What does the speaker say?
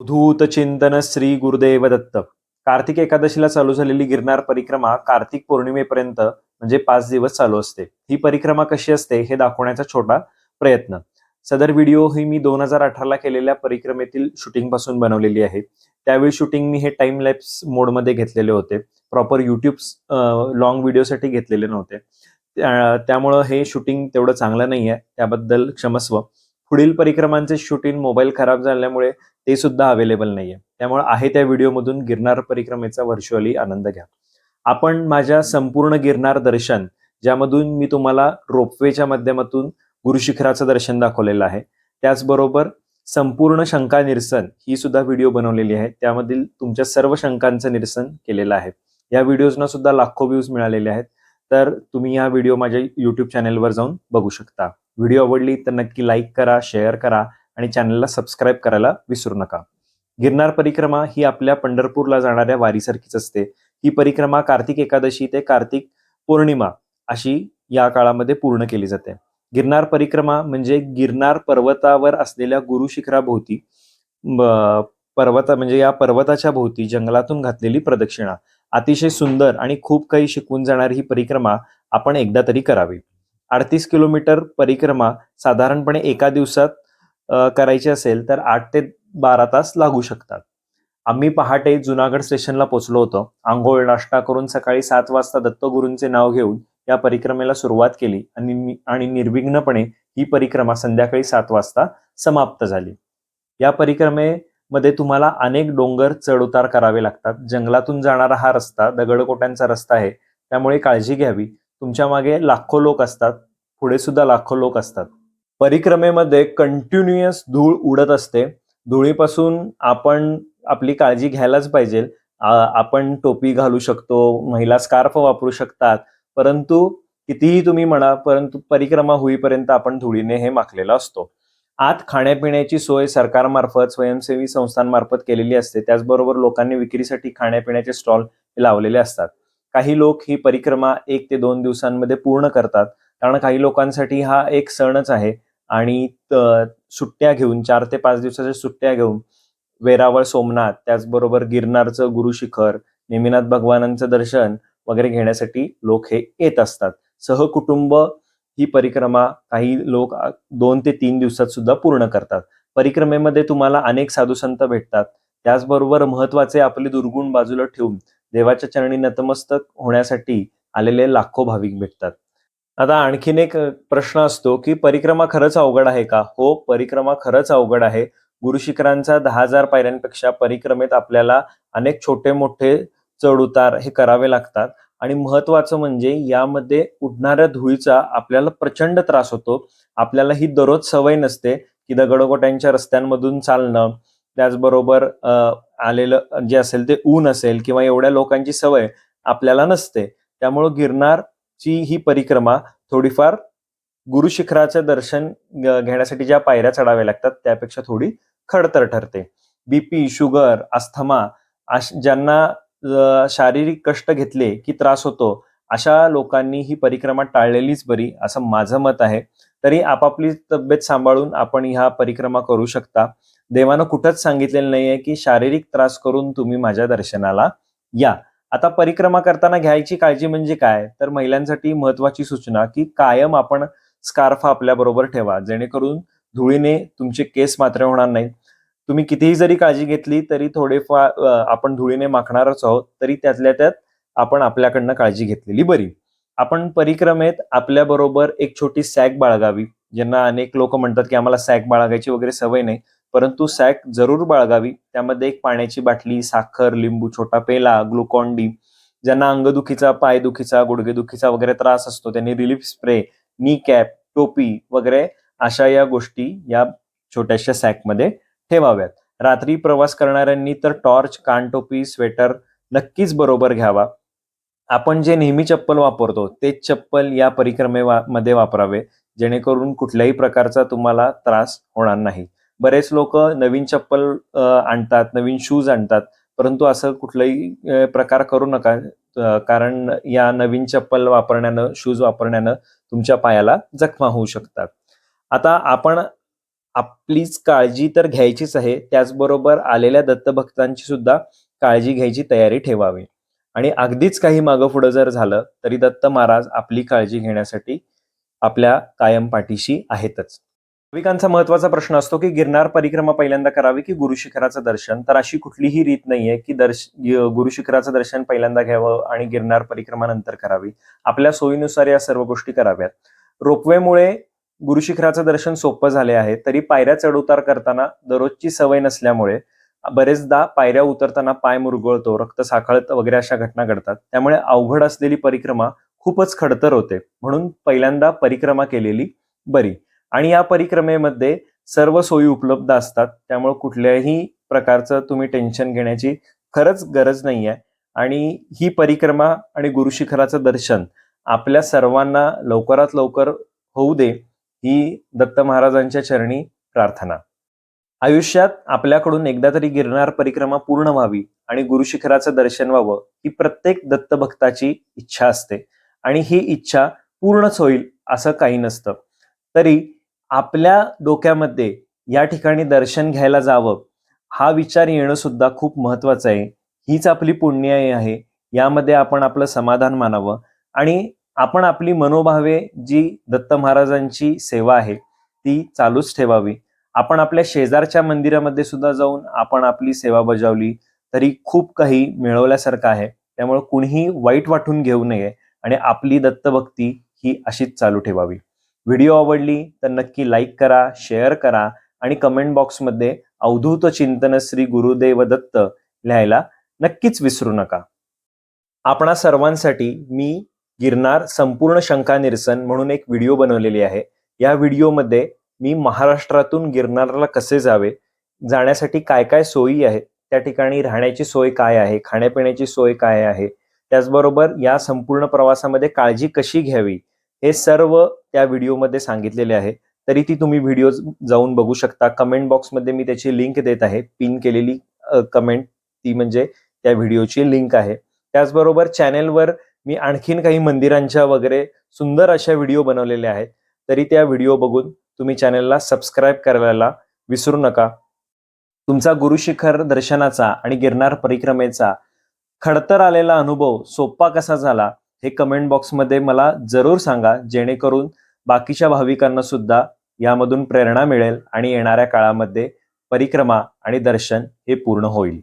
धूत चिंतन श्री गुरुदेव दत्त कार्तिक एकादशीला चालू झालेली गिरनार परिक्रमा कार्तिक पौर्णिमेपर्यंत म्हणजे पाच दिवस चालू असते. ही परिक्रमा कशी असते हे दाखवण्याचा छोटा प्रयत्न. सदर व्हिडिओ ही मी दोन हजार अठराला केलेल्या परिक्रमेतील शूटिंगपासून बनवलेली आहे. त्यावेळी शूटिंग मी हे टाइम लॅप्स मोडमध्ये घेतलेले होते. प्रॉपर युट्यूब लॉंग व्हिडिओसाठी घेतलेले नव्हते. त्यामुळं हे शूटिंग तेवढं चांगलं नाही आहे त्याबद्दल क्षमस्व. पुढील परिक्रमांचे शूटिंग मोबाईल खराब झाल्यामुळे ते सुद्धा अवेलेबल नाहीये. त्यामुळे आहे त्या व्हिडिओमधून गिरनार परिक्रमेचा व्हर्च्युअली आनंद घ्या. आपण माझ्या संपूर्ण गिरनार दर्शन ज्यामधून मी तुम्हाला रोपवेच्या माध्यमातून गुरुशिखराचं दर्शन दाखवलेलं आहे त्याचबरोबर संपूर्ण शंका निरसन ही सुद्धा व्हिडिओ बनवलेली आहे. त्यामधील तुमच्या सर्व शंकांचं निरसन केलेलं आहे. या व्हिडिओजना सुद्धा लाखो व्ह्यूज मिळालेले आहेत. तर तुम्ही या व्हिडिओ माझ्या युट्यूब चॅनेलवर जाऊन बघू शकता. व्हिडिओ आवडली तर नक्की लाईक करा शेअर करा आणि चॅनलला सबस्क्राईब करायला विसरू नका. गिरनार परिक्रमा ही आपल्या पंढरपूरला जाणाऱ्या वारीसारखीच असते. ही परिक्रमा कार्तिक एकादशी ते कार्तिक पौर्णिमा अशी या काळामध्ये पूर्ण केली जाते. गिरनार परिक्रमा म्हणजे गिरनार पर्वतावर असलेल्या गुरुशिखराभोवती पर्वता म्हणजे या पर्वताच्या भोवती जंगलातून घातलेली प्रदक्षिणा. अतिशय सुंदर आणि खूप काही शिकवून जाणारी ही परिक्रमा आपण एकदा तरी करावी. अडतीस किलोमीटर परिक्रमा साधारणपणे एका दिवसात करायची असेल तर आठ ते बारा तास लागू शकतात. आम्ही पहाटे जुनागड स्टेशनला पोचलो होतो. आंघोळ नाश्ता करून सकाळी सात वाजता दत्तगुरूंचे नाव घेऊन या परिक्रमेला सुरुवात केली आणि आणि निर्विघ्नपणे ही परिक्रमा संध्याकाळी सात वाजता समाप्त झाली. या परिक्रमेमध्ये तुम्हाला अनेक डोंगर चढउतार करावे लागतात. जंगलातून जाणारा हा रस्ता दगडकोट्यांचा रस्ता आहे. त्यामुळे काळजी घ्यावी. तुमच्या मागे लाखो लोक असतात. पुढे सुद्धा लाखो लोक असतात. परिक्रमेमध्ये कंटिन्युअस धूळ उडत असते. धुळीपासून आपण आपली काळजी घ्यायलाच पाहिजे. आपण टोपी घालू शकतो महिला स्कार्फ वापरू शकतात. परंतु कितीही तुम्ही म्हणा परंतु परिक्रमा होईपर्यंत आपण धुळीने हे माखलेला असतो. आत खाण्यापिण्याची सोय सरकारमार्फत स्वयंसेवी संस्थांमार्फत केलेली असते. त्याचबरोबर लोकांनी विक्रीसाठी खाण्यापिण्याचे स्टॉल लावलेले असतात. काही लोक ही परिक्रमा एक ते दोन दिवसांमध्ये पूर्ण करतात. कारण काही लोकांसाठी हा एक सणच आहे. आणि सुट्ट्या घेऊन चार ते पाच दिवसाच्या सुट्ट्या घेऊन वेरावळ सोमनाथ त्याचबरोबर गिरनारचं गुरुशिखर नेमिनाथ भगवानांचं दर्शन वगैरे घेण्यासाठी लोक हे येत असतात. सहकुटुंब ही परिक्रमा काही लोक दोन ते तीन दिवसात सुद्धा पूर्ण करतात. परिक्रमेमध्ये तुम्हाला अनेक साधू संत भेटतात. त्याचबरोबर महत्त्वाचे आपले दुर्गुण बाजूला ठेवून देवाच्या चरणी नतमस्तक होण्यासाठी आलेले लाखो भाविक भेटतात. आता आणखीन एक प्रश्न असतो की परिक्रमा खरंच अवघड आहे का? हो परिक्रमा खरंच अवघड आहे. गुरुशिखरांचा दहा हजार पायऱ्यांपेक्षा परिक्रमेत आपल्याला अनेक छोटे मोठे चढ उतार हे करावे लागतात आणि महत्वाचं म्हणजे यामध्ये उडणाऱ्या धुळीचा आपल्याला प्रचंड त्रास होतो. आपल्याला ही दररोज सवय नसते की दगडगोट्यांच्या रस्त्यांमधून चालणं त्याचबरोबर आलेलं जे असेल ते ऊन असेल किंवा एवढ्या लोकांची सवय आपल्याला नसते. त्यामुळं गिरनारची ही परिक्रमा थोडीफार गुरुशिखराचं दर्शन घेण्यासाठी ज्या पायऱ्या चढाव्या लागतात त्यापेक्षा थोडी खडतर ठरते. बीपी शुगर अस्थमा अश- ज्यांना शारीरिक कष्ट घेतले की त्रास होतो अशा लोकांनी ही परिक्रमा टाळलेलीच बरी असं माझं मत आहे. तरी आपापली तब्येत सांभाळून आपण ह्या परिक्रमा करू शकता. देवानं कुठंच सांगितलेलं नाहीये की शारीरिक त्रास करून तुम्ही माझ्या दर्शनाला या. आता परिक्रमा करताना घ्यायची काळजी म्हणजे काय? तर महिलांसाठी महत्वाची सूचना की कायम आपण स्कार्फ आपल्या बरोबर ठेवा जेणेकरून धुळीने तुमचे केस मात्र होणार नाहीत. तुम्ही कितीही जरी काळजी घेतली तरी थोडेफार आपण धुळीने माखणारच आहोत तरी त्यातल्या त्यात आपण आपल्याकडनं काळजी घेतलेली बरी. आपण परिक्रमेत आपल्या बरोबर एक छोटी सॅक बाळगावी ज्यांना अनेक लोक म्हणतात की आम्हाला सॅक बाळगायची वगैरे सवय नाही. परंतु सॅक जरूर बाळगावी. त्यामध्ये एक पाण्याची बाटली साखर लिंबू छोटा पेला ग्लुकॉन डी ज्यांना अंगदुखीचा पायदुखीचा गुडघेदुखीचा वगैरे त्रास असतो त्यांनी रिलीफ स्प्रे नी कॅप टोपी वगैरे अशा या गोष्टी या छोट्याशा सॅकमध्ये ठेवाव्यात. रात्री प्रवास करणाऱ्यांनी तर टॉर्च कानटोपी स्वेटर नक्कीच बरोबर घ्यावा. आपण जे नेहमी चप्पल वापरतो तेच चप्पल या परिक्रमेमध्ये वापरावे जेणेकरून कुठल्याही प्रकारचा तुम्हाला त्रास होणार नाही. बरेच लोक नवीन चप्पल आणतात नवीन शूज आणतात परंतु असं कुठलाही प्रकार करू नका. कारण या नवीन चप्पल वापरण्यानं शूज वापरण्यानं तुमच्या पायाला जखमा होऊ शकतात. आता आपण आपलीच काळजी तर घ्यायचीच आहे त्याचबरोबर आलेल्या दत्तभक्तांची सुद्धा काळजी घ्यायची तयारी ठेवावी. आणि अगदीच काही मागं पुढं जर झालं तरी दत्त महाराज आपली काळजी घेण्यासाठी आपल्या कायम पाठीशी आहेतच. भाविकांचा महत्त्वाचा प्रश्न असतो की गिरनार परिक्रमा पहिल्यांदा करावी की गुरुशिखराचं दर्शन? तर अशी कुठलीही रीत नाहीये की दर्श गुरुशिखराचं दर्शन पहिल्यांदा घ्यावं आणि गिरनार परिक्रमा नंतर करावी. आपल्या सोयीनुसार या सर्व गोष्टी कराव्यात. रोपवेमुळे गुरुशिखराचं दर्शन सोपं झाले आहे. तरी पायऱ्या चढउतार करताना दररोजची सवय नसल्यामुळे बरेचदा पायऱ्या उतरताना पाय मुरगळतो रक्त साखळत वगैरे अशा घटना घडतात. त्यामुळे अवघड असलेली परिक्रमा खूपच खडतर होते. म्हणून पहिल्यांदा परिक्रमा केलेली बरी. आणि या परिक्रमेमध्ये सर्व सोयी उपलब्ध असतात. त्यामुळे कुठल्याही प्रकारचं तुम्ही टेन्शन घेण्याची खरंच गरज नाही आहे आणि ही परिक्रमा आणि गुरुशिखराचं दर्शन आपल्या सर्वांना लवकरात लवकर होऊ दे ही दत्त महाराजांच्या चरणी प्रार्थना. आयुष्यात आपल्याकडून एकदा तरी गिरणार परिक्रमा पूर्ण व्हावी आणि गुरुशिखराचं दर्शन व्हावं ही प्रत्येक दत्तभक्ताची इच्छा असते. आणि ही इच्छा पूर्णच होईल असं काही नसतं. तरी आपल्या डोक्यामध्ये या ठिकाणी दर्शन घ्यायला जावं हा विचार येणं सुद्धा खूप महत्वाचं आहे. हीच आपली पुण्याई आहे. यामध्ये आपण आपलं समाधान मानावं. आणि आपण आपली मनोभावे जी दत्त महाराजांची सेवा आहे ती चालूच ठेवावी. आपण आपल्या शेजारच्या मंदिरामध्ये सुद्धा जाऊन आपण आपली सेवा बजावली तरी खूप काही मिळवल्यासारखं आहे. त्यामुळे कुणीही वाईट वाटून घेऊ नये आणि आपली दत्तभक्ती ही अशीच चालू ठेवावी. व्हिडिओ आवडली तर नक्की लाईक करा शेअर करा आणि कमेंट बॉक्समध्ये अवधूत चिंतन श्री गुरुदेव दत्त लिहायला नक्कीच विसरू नका. आपणा सर्वांसाठी मी गिरनार संपूर्ण शंका निरसन म्हणून एक व्हिडिओ बनवलेली आहे. या व्हिडिओमध्ये मी महाराष्ट्रातून गिरनारला कसे जावे जाण्यासाठी काय काय सोयी आहेत त्या ठिकाणी राहण्याची सोय काय आहे खाण्यापिण्याची सोय काय आहे त्याचबरोबर या संपूर्ण प्रवासामध्ये काळजी कशी घ्यावी हे सर्व त्या व्हिडिओमध्ये सांगितलेले आहे. तरी ती तुम्ही व्हिडिओ जाऊन बघू शकता. कमेंट बॉक्समध्ये मी त्याची लिंक देत आहे. पिन केलेली कमेंट ती म्हणजे त्या व्हिडिओची लिंक आहे. त्याचबरोबर चॅनेलवर मी आणखीन काही मंदिरांच्या वगैरे सुंदर अशा व्हिडिओ बनवलेल्या आहेत. तरी त्या व्हिडिओ बघून तुम्ही चॅनेलला सबस्क्राईब करायला विसरू नका. तुमचा गुरुशिखर दर्शनाचा आणि गिरनार परिक्रमेचा खडतर आलेला अनुभव सोपा कसा झाला? हे कमेंट बॉक्समध्ये मला जरूर सांगा जेणेकरून बाकीच्या भाविकांना सुद्धा यामधून प्रेरणा मिळेल आणि येणाऱ्या काळामध्ये परिक्रमा आणि दर्शन हे पूर्ण होईल.